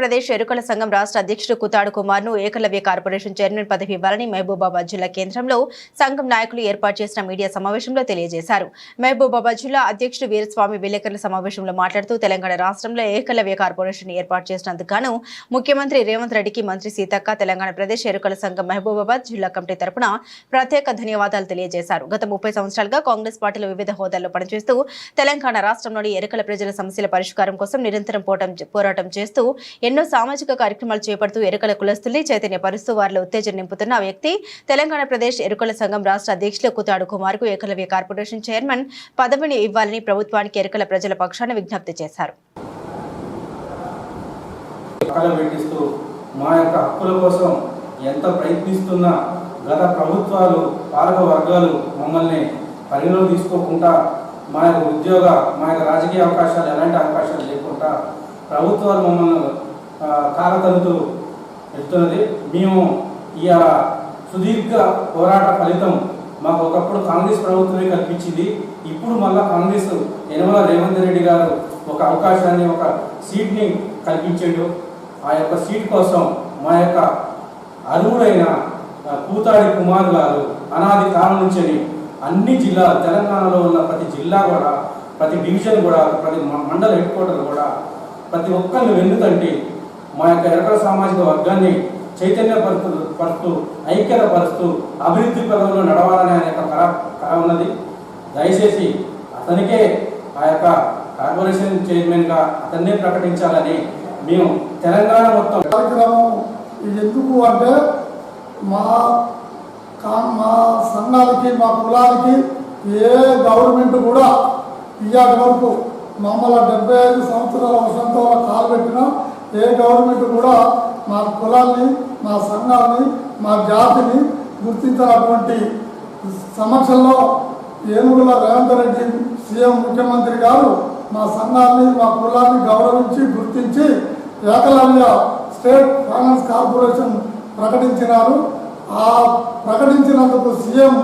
ప్రదేశ్ ఎరుకల సంఘం రాష్ట్ర అధ్యక్షుడు కుతాడు కుమార్ను ఏకలవ్య కార్పొరేషన్ చైర్మన్ పదవి ఇవ్వాలని మహబూబాబాద్ జిల్లా కేంద్రంలో సంఘం నాయకులు ఏర్పాటు చేసిన మీడియా సమావేశంలో తెలియజేశారు. మహబూబాబాద్ జిల్లా అధ్యక్షుడు వీరస్వామి విలేకరుల సమావేశంలో మాట్లాడుతూ తెలంగాణ రాష్ట్రంలో ఏకలవ్య కార్పొరేషన్ ఏర్పాటు చేసినందుకు గాను ముఖ్యమంత్రి రేవంత్ రెడ్డికి మంత్రి సీతక్క తెలంగాణ ప్రదేశ్ ఎరుకల సంఘం మహబూబాబాద్ జిల్లా కమిటీ తరపున ప్రత్యేక ధన్యవాదాలు తెలియజేశారు. గత ముప్పై సంవత్సరాలుగా కాంగ్రెస్ పార్టీలో వివిధ హోదాల్లో పనిచేస్తూ తెలంగాణ రాష్ట్రంలోని ఎరుకల ప్రజల సమస్యల పరిష్కారం కోసం నిరంతరం పోటం పోరాటం చేస్తూ ఎన్నో సామాజిక కార్యక్రమాలు చేపడుతూ ఎరుకల కులస్తుల్ని చైతన్యపరుస్తూ వారిలో ఉత్తేజం నింపుతున్న వ్యక్తి తెలంగాణ ప్రదేశ్ ఎరుకల సంఘం రాష్ట్ర అధ్యక్షులు కుతాడు కుమార్కు ఏకలవ్య కార్పొరేషన్ చైర్మన్ పదవిని ఇవ్వాలని ప్రభుత్వానికి ఎరుకల ప్రజల పక్షాన విజ్ఞప్తి చేశారు. మా యొక్క హక్కుల కోసం ఎంత ప్రయత్నిస్తున్నా గత ప్రభుత్వాలు పాలక వర్గాలు మమ్మల్ని పరిగణలో తీసుకోకుండా మా యొక్క ఉద్యోగ మా యొక్క రాజకీయ అవకాశాలు ఎలాంటి అవకాశాలు లేకుండా ప్రభుత్వాలు మమ్మల్ని కారతంతు కాలతంతు మేము ఈ సుదీర్ఘ పోరాట ఫలితం మాకు ఒకప్పుడు కాంగ్రెస్ ప్రభుత్వమే కల్పించింది. ఇప్పుడు మళ్ళా కాంగ్రెస్ యనమల రేవంత్ రెడ్డి గారు ఒక అవకాశాన్ని ఒక సీట్ని కల్పించాడు. ఆ యొక్క సీట్ కోసం మా యొక్క అర్హుడైన కూతాడి కుమార్ గారు అనాది కాలం నుంచి అన్ని జిల్లా తెలంగాణలో ఉన్న ప్రతి జిల్లా కూడా ప్రతి డివిజన్ కూడా ప్రతి మ- మండల హెడ్ క్వార్టర్ కూడా ప్రతి ఒక్కరిని వెన్నుతంటే మా యొక్క ఎర్ర సామాజిక వర్గాన్ని చైతన్యపరుస్తూ పరుస్తూ ఐక్యత పరుస్తూ అభివృద్ధి పదంలో నడవాలనే ఆయన యొక్క కళ కళ ఉన్నది. దయచేసి అతనికే ఆ యొక్క కార్పొరేషన్ చైర్మన్గా అతన్నే ప్రకటించాలని మేము తెలంగాణ మొత్తం కార్యక్రమం ఇది ఎందుకు అంటే మా కా- మా సంఘాలకి మా కులానికి ఏ గవర్నమెంట్ కూడా ఇయ్యాటి వరకు మమ్మల్ని డెబ్బై ఐదు సంవత్సరాల వసంతంలో కాలు పెట్టినా ఏ గవర్నమెంట్ కూడా మా కులాన్ని మా సంఘాన్ని మా జాతిని గుర్తించినటువంటి సమక్షంలో ఏనుగుల రేవంత్ రెడ్డి సీఎం ముఖ్యమంత్రి గారు మా సంఘాన్ని మా కులాన్ని గౌరవించి గుర్తించి ఏకలవ్య స్టేట్ ఫైనాన్స్ కార్పొరేషన్ ప్రకటించినారు. ఆ ప్రకటించినందుకు సీఎం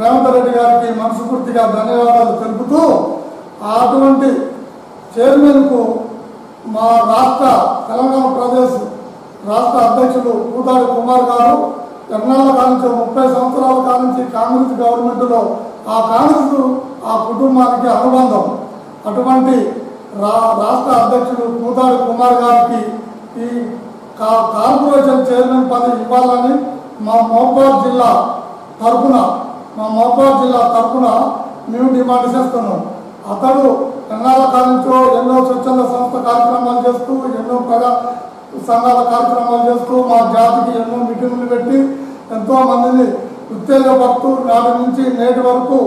రేవంత్ రెడ్డి గారికి మనస్ఫూర్తిగా ధన్యవాదాలు తెలుపుతూ అటువంటి చైర్మన్కు మా రాష్ట్ర రాష్ట్ర అధ్యక్షులు కుమార్ గారు ఎన్నాళ్ళ కానించి ముప్పై సంవత్సరాల కానించి కాంగ్రెస్ గవర్నమెంట్లో ఆ కాంగ్రెస్ ఆ కుటుంబానికి అనుబంధం. అటువంటి రా రాష్ట్ర అధ్యక్షుడు కూతాడి కుమార్ గారికి ఈ కా కార్పొరేషన్ చైర్మన్ పదవి ఇవ్వాలని మా మహబాద్ జిల్లా తరపున మా మహబాద్ జిల్లా తరపున మేము డిమాండ్ చేస్తున్నాం. అతడు ఎన్నాళ్ళ కాలంలో ఎన్నో స్వచ్ఛంద సంస్థ కార్యక్రమాలు చేస్తూ ఎన్నో ప్రజా సంఘాల కార్యక్రమాలు చేస్తూ మా జాతికి ఎన్నో మీటింగులు పెట్టి ఎంతో మందిని ఉత్తేజపడుతూ నాటి నుంచి నేటి వరకు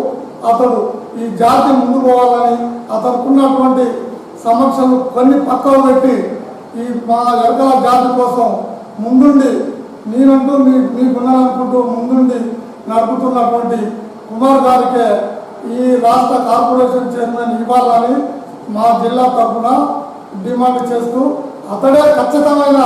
అతడు ఈ జాతి ముందు పోవాలని అతనుకున్నటువంటి సమస్యలు కొన్ని పక్కలు పెట్టి ఈ మా ఎరగల జాతి కోసం ముందుండి నేనంటూ మీ మీకున్నాననుకుంటూ ముందుండి నడుపుతున్నటువంటి కుమార్ గారికే ఈ రాష్ట్ర కార్పొరేషన్ చైర్మన్ ఇవ్వాలని మా జిల్లా తరఫున డిమాండ్ చేస్తూ అతడే ఖచ్చితమైన